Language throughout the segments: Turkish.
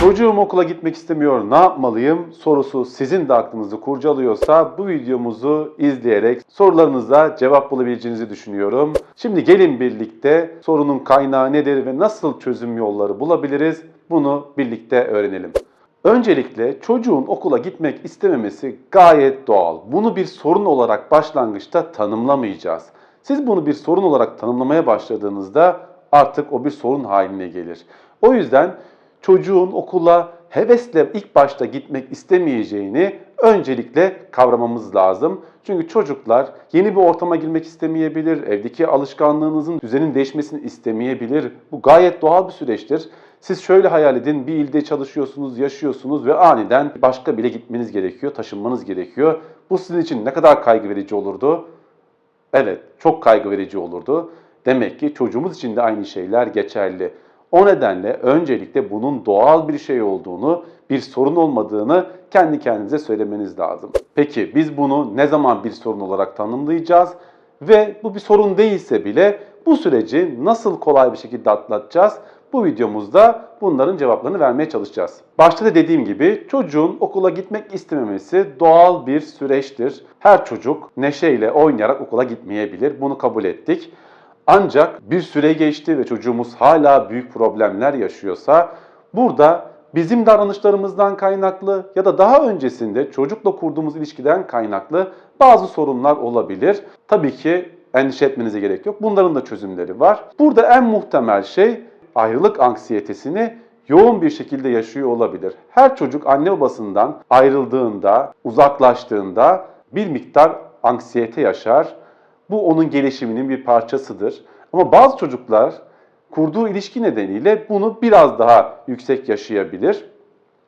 Çocuğum okula gitmek istemiyor, ne yapmalıyım sorusu sizin de aklınızı kurcalıyorsa bu videomuzu izleyerek sorularınıza cevap bulabileceğinizi düşünüyorum. Şimdi gelin birlikte sorunun kaynağı nedir ve nasıl çözüm yolları bulabiliriz bunu birlikte öğrenelim. Öncelikle çocuğun okula gitmek istememesi gayet doğal. Bunu bir sorun olarak başlangıçta tanımlamayacağız. Siz bunu bir sorun olarak tanımlamaya başladığınızda artık o bir sorun haline gelir. O yüzden çocuğun okula hevesle ilk başta gitmek istemeyeceğini öncelikle kavramamız lazım. Çünkü çocuklar yeni bir ortama girmek istemeyebilir, evdeki alışkanlığınızın düzenin değişmesini istemeyebilir. Bu gayet doğal bir süreçtir. Siz şöyle hayal edin, bir ilde çalışıyorsunuz, yaşıyorsunuz ve aniden başka bile gitmeniz gerekiyor, taşınmanız gerekiyor. Bu sizin için ne kadar kaygı verici olurdu? Evet, çok kaygı verici olurdu. Demek ki çocuğumuz için de aynı şeyler geçerli. O nedenle öncelikle bunun doğal bir şey olduğunu, bir sorun olmadığını kendi kendinize söylemeniz lazım. Peki biz bunu ne zaman bir sorun olarak tanımlayacağız ve bu bir sorun değilse bile bu süreci nasıl kolay bir şekilde atlatacağız? Bu videomuzda bunların cevaplarını vermeye çalışacağız. Başta da dediğim gibi çocuğun okula gitmek istememesi doğal bir süreçtir. Her çocuk neşeyle oynayarak okula gitmeyebilir. Bunu kabul ettik. Ancak bir süre geçti ve çocuğumuz hala büyük problemler yaşıyorsa burada bizim davranışlarımızdan kaynaklı ya da daha öncesinde çocukla kurduğumuz ilişkiden kaynaklı bazı sorunlar olabilir. Tabii ki endişe etmenize gerek yok. Bunların da çözümleri var. Burada en muhtemel şey ayrılık anksiyetesini yoğun bir şekilde yaşıyor olabilir. Her çocuk anne babasından ayrıldığında, uzaklaştığında bir miktar anksiyete yaşar. Bu onun gelişiminin bir parçasıdır. Ama bazı çocuklar kurduğu ilişki nedeniyle bunu biraz daha yüksek yaşayabilir.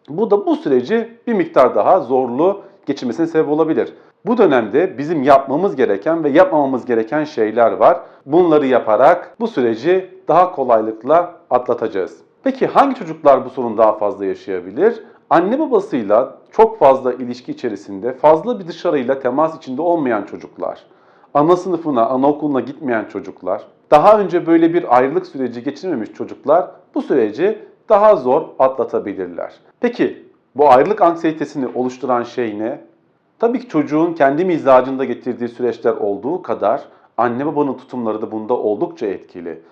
Bu da bu süreci bir miktar daha zorlu geçirmesine sebep olabilir. Bu dönemde bizim yapmamız gereken ve yapmamamız gereken şeyler var. Bunları yaparak bu süreci daha kolaylıkla atlatacağız. Peki hangi çocuklar bu sorunu daha fazla yaşayabilir? Anne babasıyla çok fazla ilişki içerisinde, fazla bir dışarıyla temas içinde olmayan çocuklar, ana sınıfına, anaokuluna gitmeyen çocuklar, daha önce böyle bir ayrılık süreci geçirmemiş çocuklar bu süreci daha zor atlatabilirler. Peki bu ayrılık anksiyetesini oluşturan şey ne? Tabii ki çocuğun kendi mizacında getirdiği süreçler olduğu kadar anne babanın tutumları da bunda oldukça etkili.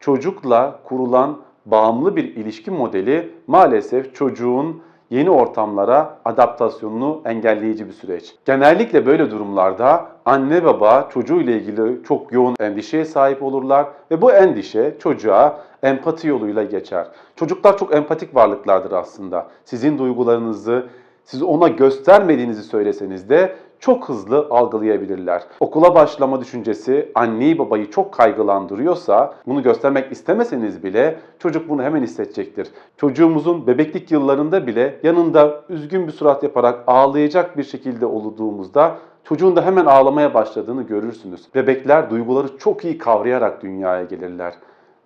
Çocukla kurulan bağımlı bir ilişki modeli maalesef çocuğun yeni ortamlara adaptasyonunu engelleyici bir süreç. Genellikle böyle durumlarda anne baba çocuğuyla ilgili çok yoğun endişeye sahip olurlar ve bu endişe çocuğa empati yoluyla geçer. Çocuklar çok empatik varlıklardır aslında. Sizin duygularınızı siz ona göstermediğinizi söyleseniz de çok hızlı algılayabilirler. Okula başlama düşüncesi anneyi babayı çok kaygılandırıyorsa bunu göstermek istemeseniz bile çocuk bunu hemen hissedecektir. Çocuğumuzun bebeklik yıllarında bile yanında üzgün bir surat yaparak ağlayacak bir şekilde olduğumuzda çocuğun da hemen ağlamaya başladığını görürsünüz. Bebekler duyguları çok iyi kavrayarak dünyaya gelirler.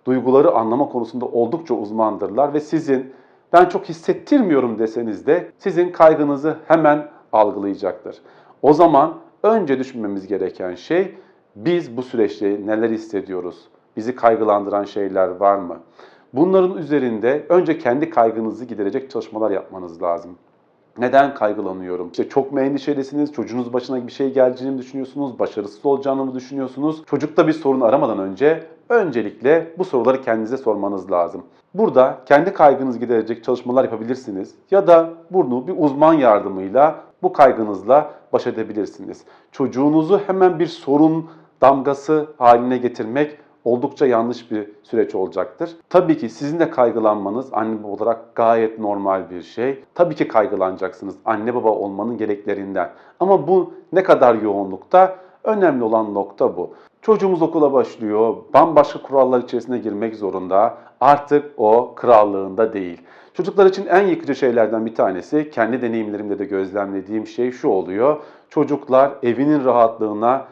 Duyguları anlama konusunda oldukça uzmandırlar ve sizin ben çok hissettirmiyorum deseniz de sizin kaygınızı hemen algılayacaktır. O zaman önce düşünmemiz gereken şey biz bu süreçte neler hissediyoruz? Bizi kaygılandıran şeyler var mı? Bunların üzerinde önce kendi kaygınızı giderecek çalışmalar yapmanız lazım. Neden kaygılanıyorum? İşte çok mu endişelisiniz? Çocuğunuz başına bir şey geleceğini mi düşünüyorsunuz? Başarısız olacağını mı düşünüyorsunuz? Çocukta bir sorun aramadan önce öncelikle bu soruları kendinize sormanız lazım. Burada kendi kaygınızı giderecek çalışmalar yapabilirsiniz ya da bunu bir uzman yardımıyla bu kaygınızla baş edebilirsiniz. Çocuğunuzu hemen bir sorun damgası haline getirmek oldukça yanlış bir süreç olacaktır. Tabii ki sizin de kaygılanmanız anne baba olarak gayet normal bir şey. Tabii ki kaygılanacaksınız anne baba olmanın gereklerinden. Ama bu ne kadar yoğunlukta? Önemli olan nokta bu. Çocuğumuz okula başlıyor, bambaşka kurallar içerisine girmek zorunda. Artık o krallığında değil. Çocuklar için en yıkıcı şeylerden bir tanesi, kendi deneyimlerimde de gözlemlediğim şey şu oluyor. Çocuklar evinin rahatlığına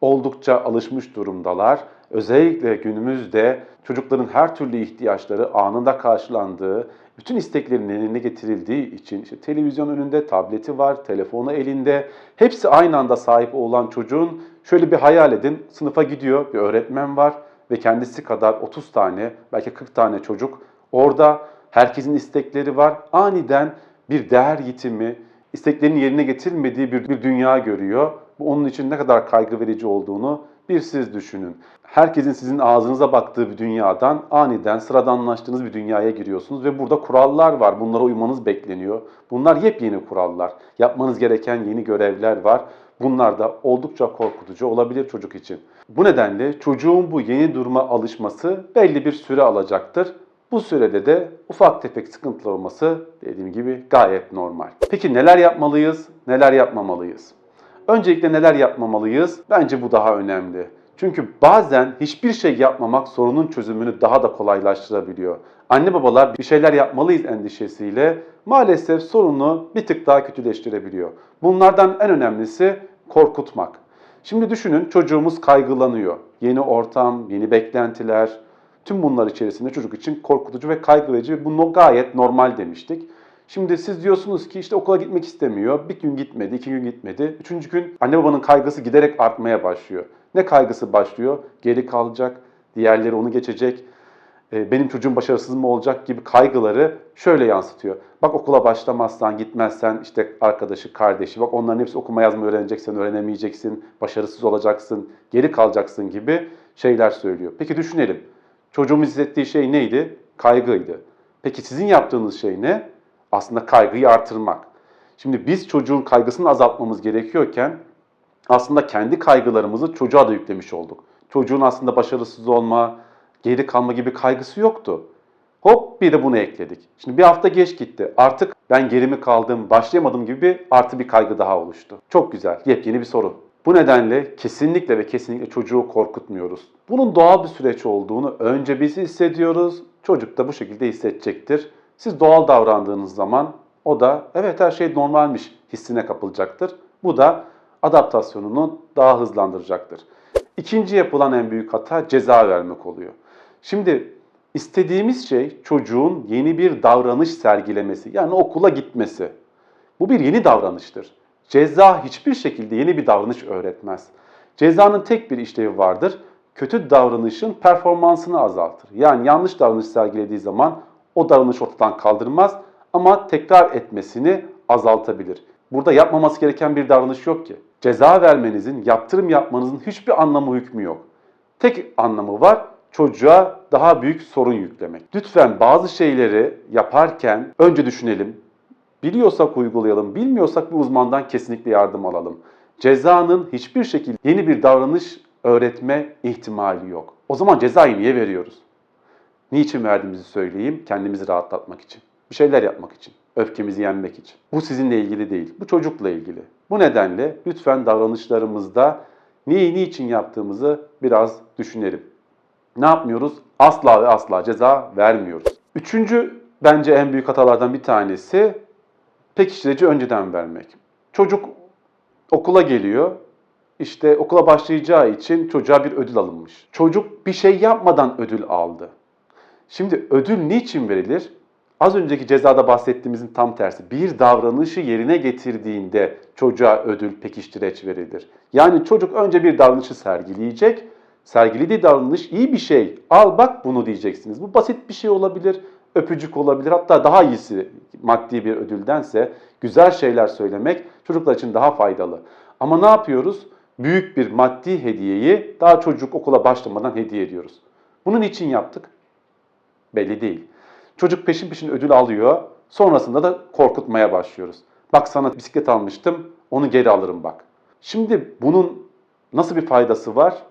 oldukça alışmış durumdalar. Özellikle günümüzde çocukların her türlü ihtiyaçları anında karşılandığı, bütün isteklerin eline getirildiği için işte televizyon önünde, tableti var, telefonu elinde, hepsi aynı anda sahip olan çocuğun şöyle bir hayal edin. Sınıfa gidiyor, bir öğretmen var ve kendisi kadar 30 tane, belki 40 tane çocuk orada Herkesin istekleri var. Aniden bir değer yitimi, isteklerinin yerine getirilmediği bir, bir dünya görüyor. Bu onun için ne kadar kaygı verici olduğunu bir siz düşünün. Herkesin sizin ağzınıza baktığı bir dünyadan aniden sıradanlaştığınız bir dünyaya giriyorsunuz ve burada kurallar var. Bunlara uymanız bekleniyor. Bunlar yepyeni kurallar. Yapmanız gereken yeni görevler var. Bunlar da oldukça korkutucu olabilir çocuk için. Bu nedenle çocuğun bu yeni duruma alışması belli bir süre alacaktır. Bu sürede de ufak tefek sıkıntılar olması dediğim gibi gayet normal. Peki neler yapmalıyız, neler yapmamalıyız? Öncelikle neler yapmamalıyız? Bence bu daha önemli. Çünkü bazen hiçbir şey yapmamak sorunun çözümünü daha da kolaylaştırabiliyor. Anne babalar bir şeyler yapmalıyız endişesiyle maalesef sorunu bir tık daha kötüleştirebiliyor. Bunlardan en önemlisi korkutmak. Şimdi düşünün çocuğumuz kaygılanıyor. Yeni ortam, yeni beklentiler, tüm bunlar içerisinde çocuk için korkutucu ve kaygı verici. Bu no- gayet normal demiştik. Şimdi siz diyorsunuz ki işte okula gitmek istemiyor. Bir gün gitmedi, iki gün gitmedi. Üçüncü gün anne babanın kaygısı giderek artmaya başlıyor. Ne kaygısı başlıyor? Geri kalacak, diğerleri onu geçecek, e, benim çocuğum başarısız mı olacak gibi kaygıları şöyle yansıtıyor. Bak okula başlamazsan, gitmezsen işte arkadaşı, kardeşi, bak onların hepsi okuma yazma öğreneceksin, öğrenemeyeceksin, başarısız olacaksın, geri kalacaksın gibi şeyler söylüyor. Peki düşünelim. Çocuğumuz hissettiği şey neydi? Kaygıydı. Peki sizin yaptığınız şey ne? Aslında kaygıyı artırmak. Şimdi biz çocuğun kaygısını azaltmamız gerekiyorken aslında kendi kaygılarımızı çocuğa da yüklemiş olduk. Çocuğun aslında başarısız olma, geri kalma gibi kaygısı yoktu. Hop bir de bunu ekledik. Şimdi bir hafta geç gitti. Artık ben geri mi kaldım, başlayamadım gibi bir artı bir kaygı daha oluştu. Çok güzel, yepyeni bir sorun. Bu nedenle kesinlikle ve kesinlikle çocuğu korkutmuyoruz. Bunun doğal bir süreç olduğunu önce biz hissediyoruz, çocuk da bu şekilde hissedecektir. Siz doğal davrandığınız zaman o da evet her şey normalmiş hissine kapılacaktır. Bu da adaptasyonunu daha hızlandıracaktır. İkinci yapılan en büyük hata ceza vermek oluyor. Şimdi istediğimiz şey çocuğun yeni bir davranış sergilemesi yani okula gitmesi. Bu bir yeni davranıştır. Ceza hiçbir şekilde yeni bir davranış öğretmez. Cezanın tek bir işlevi vardır. Kötü davranışın performansını azaltır. Yani yanlış davranış sergilediği zaman o davranış ortadan kaldırmaz ama tekrar etmesini azaltabilir. Burada yapmaması gereken bir davranış yok ki. Ceza vermenizin, yaptırım yapmanızın hiçbir anlamı hükmü yok. Tek anlamı var, çocuğa daha büyük sorun yüklemek. Lütfen bazı şeyleri yaparken önce düşünelim. Biliyorsak uygulayalım, bilmiyorsak bir uzmandan kesinlikle yardım alalım. Cezanın hiçbir şekilde yeni bir davranış öğretme ihtimali yok. O zaman cezayı niye veriyoruz? Niçin verdiğimizi söyleyeyim, kendimizi rahatlatmak için. Bir şeyler yapmak için, öfkemizi yenmek için. Bu sizinle ilgili değil, bu çocukla ilgili. Bu nedenle lütfen davranışlarımızda neyi niçin yaptığımızı biraz düşünelim. Ne yapmıyoruz? Asla ve asla ceza vermiyoruz. Üçüncü bence en büyük hatalardan bir tanesi pekiştirici önceden vermek. Çocuk okula geliyor. İşte okula başlayacağı için çocuğa bir ödül alınmış. Çocuk bir şey yapmadan ödül aldı. Şimdi ödül niçin verilir? Az önceki cezada bahsettiğimizin tam tersi. Bir davranışı yerine getirdiğinde çocuğa ödül pekiştireç verilir. Yani çocuk önce bir davranışı sergileyecek. Sergilediği davranış iyi bir şey. Al bak bunu diyeceksiniz. Bu basit bir şey olabilir. Öpücük olabilir. Hatta daha iyisi maddi bir ödüldense güzel şeyler söylemek çocuklar için daha faydalı. Ama ne yapıyoruz? Büyük bir maddi hediyeyi daha çocuk okula başlamadan hediye ediyoruz. Bunun için yaptık belli değil. Çocuk peşin peşin ödül alıyor. Sonrasında da korkutmaya başlıyoruz. Bak sana bisiklet almıştım, onu geri alırım bak. Şimdi bunun nasıl bir faydası var?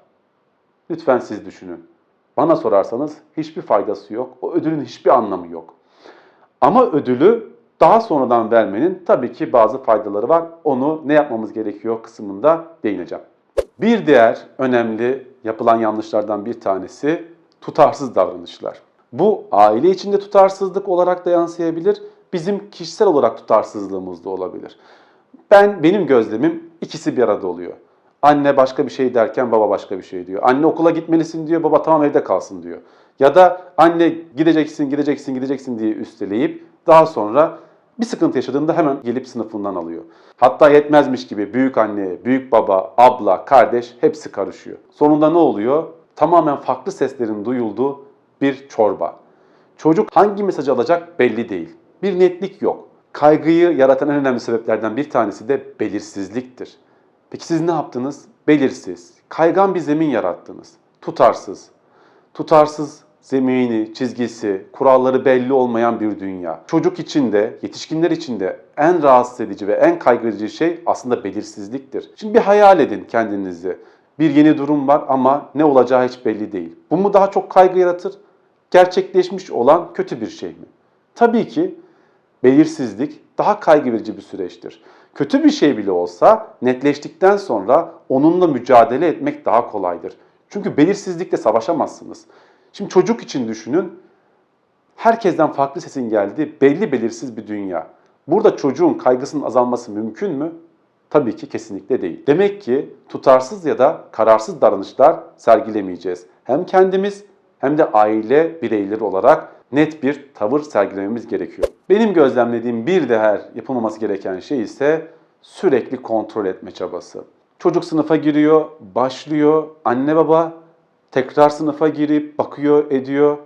Lütfen siz düşünün. Bana sorarsanız hiçbir faydası yok. O ödülün hiçbir anlamı yok. Ama ödülü daha sonradan vermenin tabii ki bazı faydaları var. Onu ne yapmamız gerekiyor kısmında değineceğim. Bir diğer önemli yapılan yanlışlardan bir tanesi tutarsız davranışlar. Bu aile içinde tutarsızlık olarak da yansıyabilir, bizim kişisel olarak tutarsızlığımız da olabilir. Ben benim gözlemim ikisi bir arada oluyor. Anne başka bir şey derken baba başka bir şey diyor. Anne okula gitmelisin diyor, baba tamam evde kalsın diyor. Ya da anne gideceksin, gideceksin, gideceksin diye üsteleyip daha sonra bir sıkıntı yaşadığında hemen gelip sınıfından alıyor. Hatta yetmezmiş gibi büyük anne, büyük baba, abla, kardeş hepsi karışıyor. Sonunda ne oluyor? Tamamen farklı seslerin duyulduğu bir çorba. Çocuk hangi mesajı alacak belli değil. Bir netlik yok. Kaygıyı yaratan en önemli sebeplerden bir tanesi de belirsizliktir. Peki siz ne yaptınız? Belirsiz, kaygan bir zemin yarattınız. Tutarsız. Tutarsız zemini, çizgisi, kuralları belli olmayan bir dünya. Çocuk için de, yetişkinler için de en rahatsız edici ve en kaygıcı şey aslında belirsizliktir. Şimdi bir hayal edin kendinizi. Bir yeni durum var ama ne olacağı hiç belli değil. Bu mu daha çok kaygı yaratır? Gerçekleşmiş olan kötü bir şey mi? Tabii ki belirsizlik daha kaygı verici bir süreçtir. Kötü bir şey bile olsa netleştikten sonra onunla mücadele etmek daha kolaydır. Çünkü belirsizlikle savaşamazsınız. Şimdi çocuk için düşünün. Herkesten farklı sesin geldiği belli belirsiz bir dünya. Burada çocuğun kaygısının azalması mümkün mü? Tabii ki kesinlikle değil. Demek ki tutarsız ya da kararsız davranışlar sergilemeyeceğiz. Hem kendimiz hem de aile bireyleri olarak net bir tavır sergilememiz gerekiyor. Benim gözlemlediğim bir diğer yapılmaması gereken şey ise sürekli kontrol etme çabası. Çocuk sınıfa giriyor, başlıyor, anne baba tekrar sınıfa girip bakıyor, ediyor,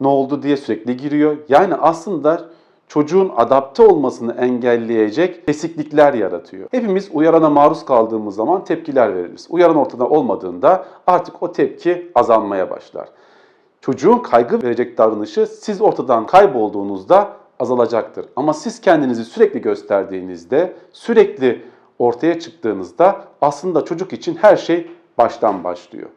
ne oldu diye sürekli giriyor. Yani aslında çocuğun adapte olmasını engelleyecek kesiklikler yaratıyor. Hepimiz uyarana maruz kaldığımız zaman tepkiler veririz. Uyaran ortada olmadığında artık o tepki azalmaya başlar. Çocuğun kaygı verecek davranışı siz ortadan kaybolduğunuzda azalacaktır. Ama siz kendinizi sürekli gösterdiğinizde, sürekli ortaya çıktığınızda aslında çocuk için her şey baştan başlıyor.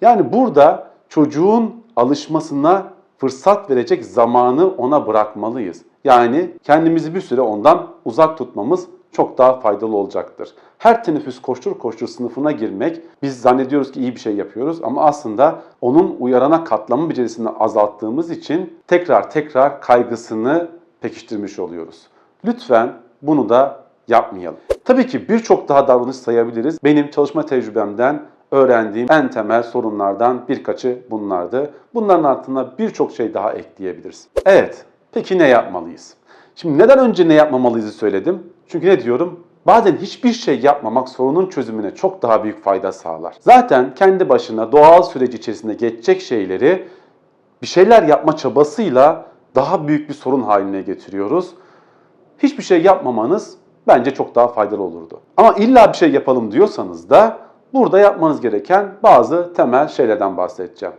Yani burada çocuğun alışmasına fırsat verecek zamanı ona bırakmalıyız. Yani kendimizi bir süre ondan uzak tutmamız çok daha faydalı olacaktır. Her teneffüs koştur koştur sınıfına girmek biz zannediyoruz ki iyi bir şey yapıyoruz ama aslında onun uyarana katlama becerisini azalttığımız için tekrar tekrar kaygısını pekiştirmiş oluyoruz. Lütfen bunu da yapmayalım. Tabii ki birçok daha davranış sayabiliriz. Benim çalışma tecrübemden öğrendiğim en temel sorunlardan birkaçı bunlardı. Bunların altına birçok şey daha ekleyebiliriz. Evet, peki ne yapmalıyız? Şimdi neden önce ne yapmamalıyızı söyledim? Çünkü ne diyorum? Bazen hiçbir şey yapmamak sorunun çözümüne çok daha büyük fayda sağlar. Zaten kendi başına doğal süreci içerisinde geçecek şeyleri bir şeyler yapma çabasıyla daha büyük bir sorun haline getiriyoruz. Hiçbir şey yapmamanız bence çok daha faydalı olurdu. Ama illa bir şey yapalım diyorsanız da burada yapmanız gereken bazı temel şeylerden bahsedeceğim.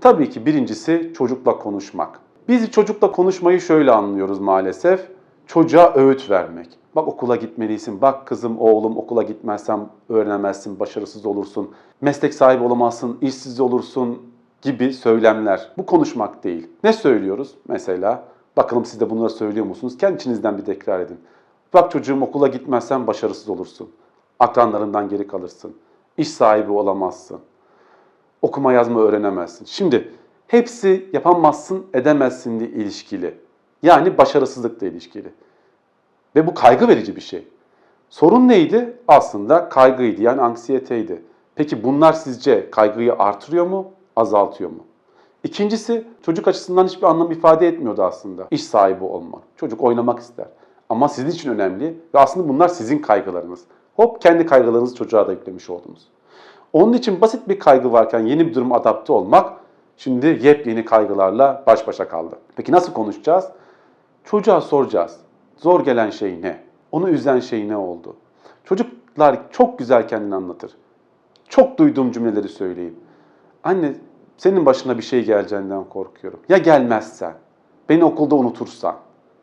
Tabii ki birincisi çocukla konuşmak. Biz çocukla konuşmayı şöyle anlıyoruz maalesef. Çocuğa öğüt vermek. Bak okula gitmelisin, bak kızım oğlum okula gitmezsen öğrenemezsin, başarısız olursun, meslek sahibi olamazsın, işsiz olursun gibi söylemler. Bu konuşmak değil. Ne söylüyoruz? Mesela bakalım siz de bunları söylüyor musunuz? Kendi içinizden bir tekrar edin. Bak çocuğum okula gitmezsen başarısız olursun. Akranlarından geri kalırsın. İş sahibi olamazsın. Okuma yazma öğrenemezsin. Şimdi hepsi yapamazsın, edemezsin diye ilişkili. Yani başarısızlıkla ilişkili. Ve bu kaygı verici bir şey. Sorun neydi? Aslında kaygıydı yani anksiyeteydi. Peki bunlar sizce kaygıyı artırıyor mu, azaltıyor mu? İkincisi çocuk açısından hiçbir anlam ifade etmiyordu aslında. İş sahibi olmak. Çocuk oynamak ister. Ama sizin için önemli ve aslında bunlar sizin kaygılarınız. Hop kendi kaygılarınızı çocuğa da yüklemiş oldunuz. Onun için basit bir kaygı varken yeni bir duruma adapte olmak şimdi yepyeni kaygılarla baş başa kaldı. Peki nasıl konuşacağız? Çocuğa soracağız. Zor gelen şey ne? Onu üzen şey ne oldu? Çocuklar çok güzel kendini anlatır. Çok duyduğum cümleleri söyleyeyim. Anne senin başına bir şey geleceğinden korkuyorum. Ya gelmezsen, beni okulda unutursan,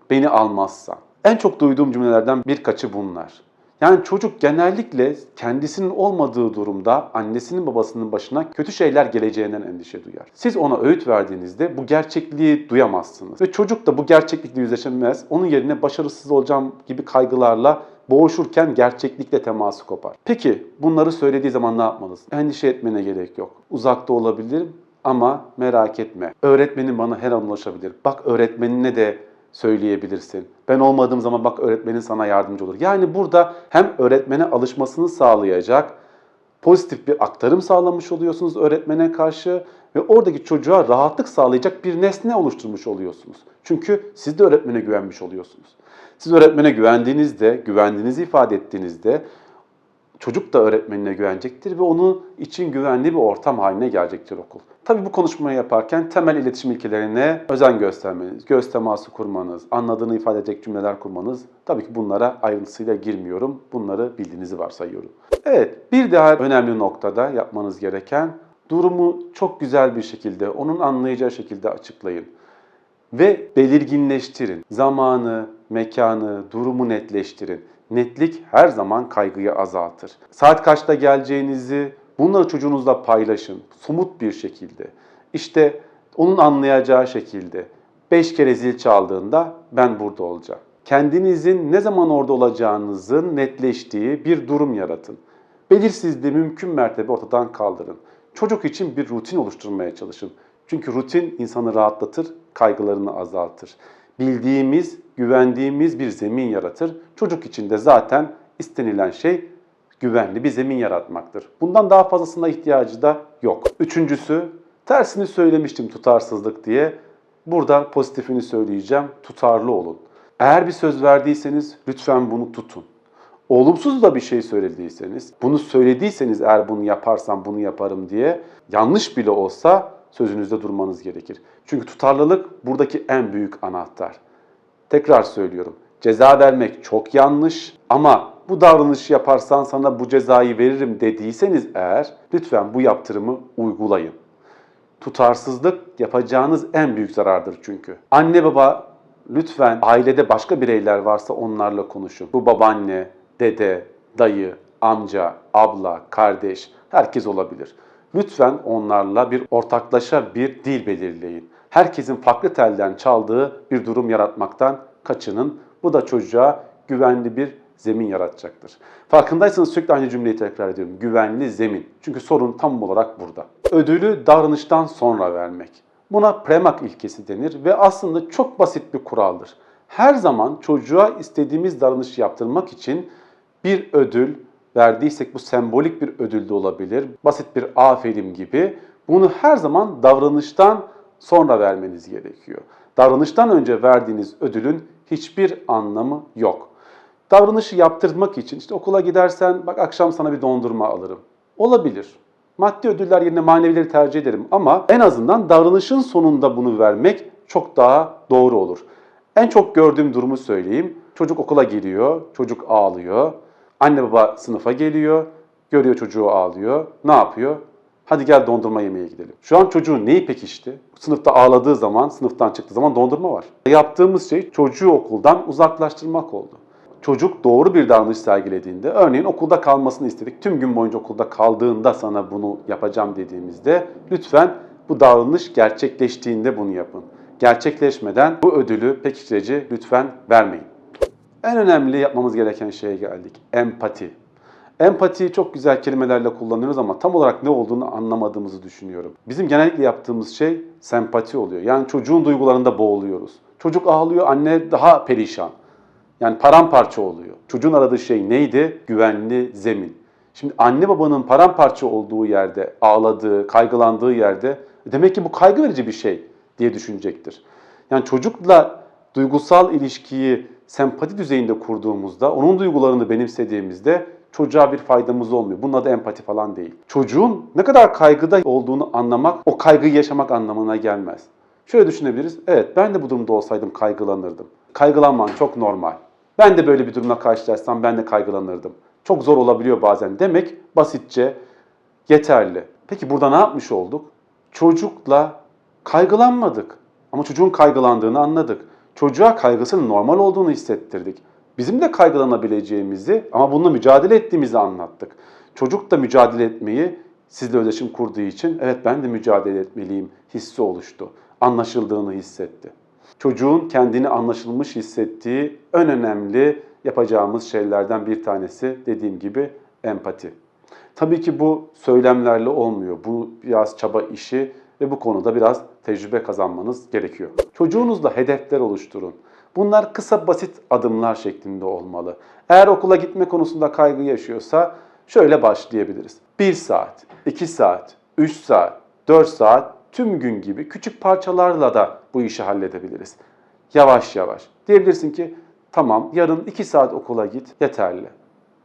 beni almazsan. En çok duyduğum cümlelerden birkaçı bunlar. Yani çocuk genellikle kendisinin olmadığı durumda annesinin babasının başına kötü şeyler geleceğinden endişe duyar. Siz ona öğüt verdiğinizde bu gerçekliği duyamazsınız. Ve çocuk da bu gerçeklikle yüzleşemez. Onun yerine başarısız olacağım gibi kaygılarla boğuşurken gerçeklikle teması kopar. Peki bunları söylediği zaman ne yapmalısın? Endişe etmene gerek yok. Uzakta olabilirim ama merak etme. Öğretmenin bana her an ulaşabilir. Bak öğretmenine de söyleyebilirsin. Ben olmadığım zaman bak öğretmenin sana yardımcı olur. Yani burada hem öğretmene alışmasını sağlayacak pozitif bir aktarım sağlamış oluyorsunuz öğretmene karşı ve oradaki çocuğa rahatlık sağlayacak bir nesne oluşturmuş oluyorsunuz. Çünkü siz de öğretmene güvenmiş oluyorsunuz. Siz öğretmene güvendiğinizde, güvendiğinizi ifade ettiğinizde çocuk da öğretmenine güvenecektir ve onun için güvenli bir ortam haline gelecektir okul. Tabii bu konuşmayı yaparken temel iletişim ilkelerine özen göstermeniz, göz teması kurmanız, anladığını ifade edecek cümleler kurmanız. Tabii ki bunlara ayrıntısıyla girmiyorum. Bunları bildiğinizi varsayıyorum. Evet, bir daha önemli noktada yapmanız gereken durumu çok güzel bir şekilde, onun anlayacağı şekilde açıklayın ve belirginleştirin. Zamanı, mekanı, durumu netleştirin. Netlik her zaman kaygıyı azaltır. Saat kaçta geleceğinizi bunları çocuğunuzla paylaşın. Somut bir şekilde. İşte onun anlayacağı şekilde. Beş kere zil çaldığında ben burada olacağım. Kendinizin ne zaman orada olacağınızın netleştiği bir durum yaratın. Belirsizliği mümkün mertebe ortadan kaldırın. Çocuk için bir rutin oluşturmaya çalışın. Çünkü rutin insanı rahatlatır, kaygılarını azaltır. Bildiğimiz, güvendiğimiz bir zemin yaratır. Çocuk için de zaten istenilen şey güvenli bir zemin yaratmaktır. Bundan daha fazlasına ihtiyacı da yok. Üçüncüsü, tersini söylemiştim tutarsızlık diye. Burada pozitifini söyleyeceğim, tutarlı olun. Eğer bir söz verdiyseniz lütfen bunu tutun. Olumsuz da bir şey söylediyseniz, bunu söylediyseniz eğer bunu yaparsam bunu yaparım diye yanlış bile olsa sözünüzde durmanız gerekir. Çünkü tutarlılık buradaki en büyük anahtar. Tekrar söylüyorum. Ceza vermek çok yanlış ama bu davranışı yaparsan sana bu cezayı veririm dediyseniz eğer lütfen bu yaptırımı uygulayın. Tutarsızlık yapacağınız en büyük zarardır çünkü. Anne baba lütfen ailede başka bireyler varsa onlarla konuşun. Bu babaanne, dede, dayı, amca, abla, kardeş herkes olabilir. Lütfen onlarla bir ortaklaşa bir dil belirleyin. Herkesin farklı telden çaldığı bir durum yaratmaktan kaçının. Bu da çocuğa güvenli bir zemin yaratacaktır. Farkındaysanız sürekli aynı cümleyi tekrar ediyorum. Güvenli zemin. Çünkü sorun tam olarak burada. Ödülü davranıştan sonra vermek. Buna premak ilkesi denir ve aslında çok basit bir kuraldır. Her zaman çocuğa istediğimiz davranışı yaptırmak için bir ödül verdiysek bu sembolik bir ödül de olabilir. Basit bir aferin gibi. Bunu her zaman davranıştan sonra vermeniz gerekiyor. Davranıştan önce verdiğiniz ödülün hiçbir anlamı yok. Davranışı yaptırmak için işte okula gidersen bak akşam sana bir dondurma alırım. Olabilir. Maddi ödüller yerine manevileri tercih ederim ama en azından davranışın sonunda bunu vermek çok daha doğru olur. En çok gördüğüm durumu söyleyeyim. Çocuk okula giriyor, çocuk ağlıyor. Anne baba sınıfa geliyor, görüyor çocuğu ağlıyor. Ne yapıyor? Hadi gel dondurma yemeye gidelim. Şu an çocuğun neyi pekişti? Sınıfta ağladığı zaman, sınıftan çıktığı zaman dondurma var. Yaptığımız şey çocuğu okuldan uzaklaştırmak oldu. Çocuk doğru bir davranış sergilediğinde, örneğin okulda kalmasını istedik. Tüm gün boyunca okulda kaldığında sana bunu yapacağım dediğimizde lütfen bu davranış gerçekleştiğinde bunu yapın. Gerçekleşmeden bu ödülü pekiştirici lütfen vermeyin. En önemli yapmamız gereken şeye geldik. Empati. Empatiyi çok güzel kelimelerle kullanıyoruz ama tam olarak ne olduğunu anlamadığımızı düşünüyorum. Bizim genellikle yaptığımız şey sempati oluyor. Yani çocuğun duygularında boğuluyoruz. Çocuk ağlıyor, anne daha perişan. Yani paramparça oluyor. Çocuğun aradığı şey neydi? Güvenli zemin. Şimdi anne babanın paramparça olduğu yerde, ağladığı, kaygılandığı yerde demek ki bu kaygı verici bir şey diye düşünecektir. Yani çocukla duygusal ilişkiyi sempati düzeyinde kurduğumuzda, onun duygularını benimsediğimizde çocuğa bir faydamız olmuyor. Bunun adı empati falan değil. Çocuğun ne kadar kaygıda olduğunu anlamak, o kaygıyı yaşamak anlamına gelmez. Şöyle düşünebiliriz. Evet ben de bu durumda olsaydım kaygılanırdım. Kaygılanman çok normal. Ben de böyle bir durumla karşılaşsam ben de kaygılanırdım. Çok zor olabiliyor bazen demek basitçe yeterli. Peki burada ne yapmış olduk? Çocukla kaygılanmadık. Ama çocuğun kaygılandığını anladık. Çocuğa kaygısının normal olduğunu hissettirdik. Bizim de kaygılanabileceğimizi ama bununla mücadele ettiğimizi anlattık. Çocuk da mücadele etmeyi sizle özdeşim kurduğu için evet ben de mücadele etmeliyim hissi oluştu. Anlaşıldığını hissetti. Çocuğun kendini anlaşılmış hissettiği en önemli yapacağımız şeylerden bir tanesi dediğim gibi empati. Tabii ki bu söylemlerle olmuyor. Bu biraz çaba işi ve bu konuda biraz tecrübe kazanmanız gerekiyor. Çocuğunuzla hedefler oluşturun. Bunlar kısa basit adımlar şeklinde olmalı. Eğer okula gitme konusunda kaygı yaşıyorsa şöyle başlayabiliriz. 1 saat, 2 saat, 3 saat, 4 saat tüm gün gibi küçük parçalarla da bu işi halledebiliriz. Yavaş yavaş. Diyebilirsin ki tamam yarın 2 saat okula git yeterli.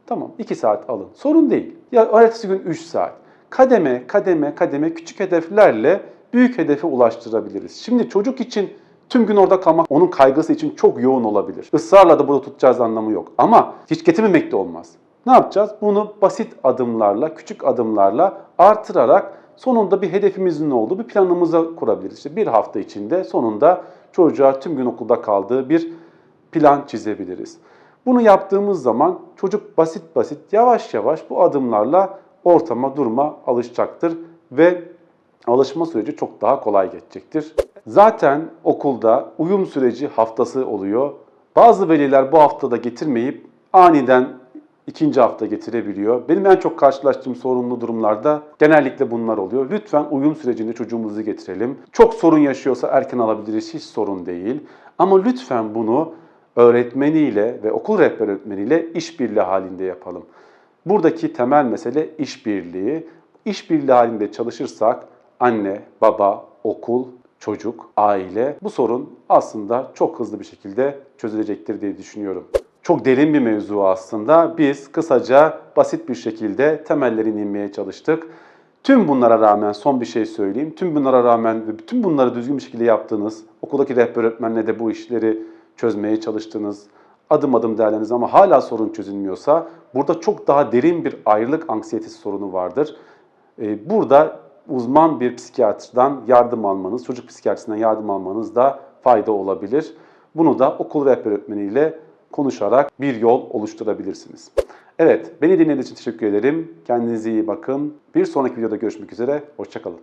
Tamam 2 saat alın. Sorun değil. Ya ertesi gün 3 saat. Kademe kademe kademe küçük hedeflerle büyük hedefe ulaştırabiliriz. Şimdi çocuk için tüm gün orada kalmak onun kaygısı için çok yoğun olabilir. Israrla da burada tutacağız anlamı yok. Ama hiç getirmemek de olmaz. Ne yapacağız? Bunu basit adımlarla, küçük adımlarla artırarak sonunda bir hedefimizin olduğu bir planımıza kurabiliriz. İşte bir hafta içinde sonunda çocuğa tüm gün okulda kaldığı bir plan çizebiliriz. Bunu yaptığımız zaman çocuk basit basit yavaş yavaş bu adımlarla ortama durma alışacaktır ve alışma süreci çok daha kolay geçecektir. Zaten okulda uyum süreci haftası oluyor. Bazı veliler bu haftada getirmeyip aniden ikinci hafta getirebiliyor. Benim en çok karşılaştığım sorunlu durumlarda genellikle bunlar oluyor. Lütfen uyum sürecinde çocuğumuzu getirelim. Çok sorun yaşıyorsa erken alabiliriz, hiç sorun değil. Ama lütfen bunu öğretmeniyle ve okul rehber öğretmeniyle işbirliği halinde yapalım. Buradaki temel mesele işbirliği. İşbirliği halinde çalışırsak anne, baba, okul, çocuk, aile bu sorun aslında çok hızlı bir şekilde çözülecektir diye düşünüyorum. Çok derin bir mevzu aslında. Biz kısaca basit bir şekilde temellerini inmeye çalıştık. Tüm bunlara rağmen son bir şey söyleyeyim. Tüm bunlara rağmen ve bütün bunları düzgün bir şekilde yaptığınız, okuldaki rehber öğretmenle de bu işleri çözmeye çalıştığınız, adım adım değerleriniz ama hala sorun çözülmüyorsa burada çok daha derin bir ayrılık anksiyetesi sorunu vardır. Ee, Burada uzman bir psikiyatrdan yardım almanız, çocuk psikiyatrisinden yardım almanız da fayda olabilir. Bunu da okul rehber öğretmeniyle konuşarak bir yol oluşturabilirsiniz. Evet, beni dinlediğiniz için teşekkür ederim. Kendinize iyi bakın. Bir sonraki videoda görüşmek üzere. Hoşçakalın.